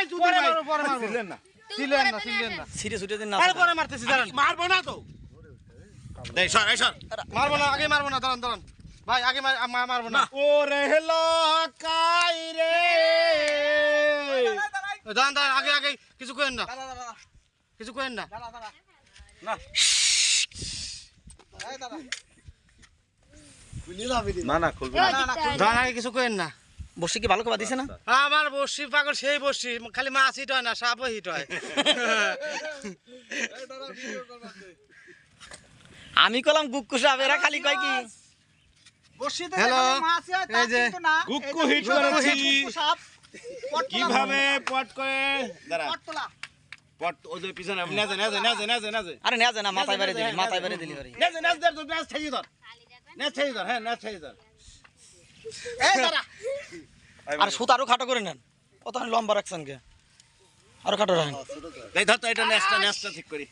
এই তুই ভাই। পরে মারবো। ছিলেন না। ছিলেন না ছিলেন না। আসে। সিরিয়াস দিন না পরে মারতেছি দাঁড়ান। মারবো না তো? দেখ সর এই সর। মারবো না আগে মারবো না দাঁড়ান দাঁড়ান। ভাই আগে মারবো না। ও রেহলো কাই রে। দাঁড়ান দাঁড়ান আগে আগে কিছু করেন না। কিছু করেন না। না। না খুলবো এবার দিতে দাঁড়ান আগে কিছু করেন না। বসে কি ভালো করে দিছে না আমার বসি পাগল সেই বসি খালি মাছ হিট হয় না সাপও হিট হয়। আমি কলাম গুক্কু সাহেব এরা খালি কয় কি? কীভাবে পট করে? দাঁড়া। পট ওই যে পিছনে নেজে নেজে নেজে নেজে নেজে আরে নেয়া যায় না মাথায় বাড়ি দিলি মাথায় বাড়ি দিলি বাড়ি। নেজে নেজ ধর তো নেজ ছেড়ে ধর। নেজ ছেড়ে ধর হ্যাঁ নেজ ছেড়ে ধর। আর সুত আরও খাটো করে নেন। কত লম্বা রাখছেন কে আরও খাটো রাখেন। এই ধর তো এটা ঠিক করি।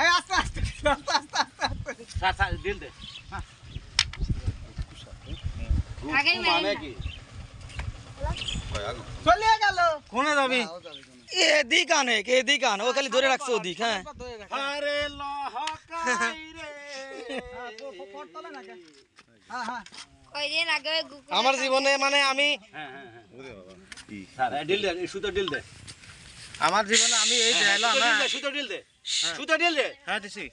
এই দিল দে। আগেই মানে কোনে যাবি? এদিক আনে কে এদিক আন। ও খালি ধরে রাখছে ওদিক হ্যাঁ। আরে লহকাই রে কয়দিন আগে ওই গুকুল আমার জীবনে মানে আমি হ্যাঁ হ্যাঁ হ্যাঁ। স্যার ডিল দে সুতো ডিল দে। আমার জীবনে আমি এই সুতো ডিল দে সুতো ডিল দে। সুতো ডিল দে। হ্যাঁ দিছি।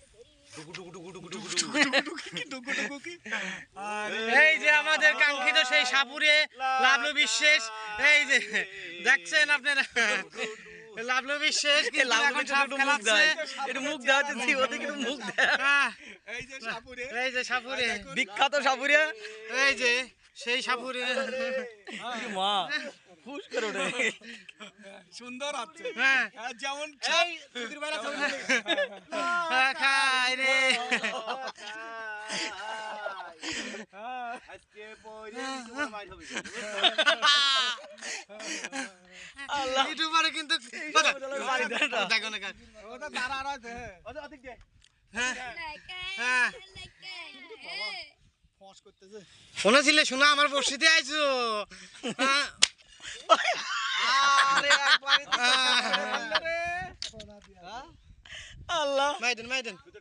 এই যে আমাদের কাঙ্ক্ষিত সেই সাপুরে লাভলু বিশ্বাস এই যে দেখছেন আপনারা? লাভলু বিশ্বাস কিন্তু একটু মুখ ওদিকে একটু মুখ দেয়। আহ, এই যে সাপুরে। বিখ্যাত সাপুরিয়া এই যে সেই সাপুরে। মা খুশ করে ওঠে হ্যাঁ। যেমন হ্যাঁ, খাই রে। আজকে পরে তোমার হবে। ইউটিউবারে কিন্তু দেখো না। কার। ওদের অধিক দে হ্যাঁ। হ্যাঁ। এ। শুনেছিলে শোনা আমার বসিতে আইছো? হ্যাঁ। আল্লাহ। মাইদেন মাইদেন।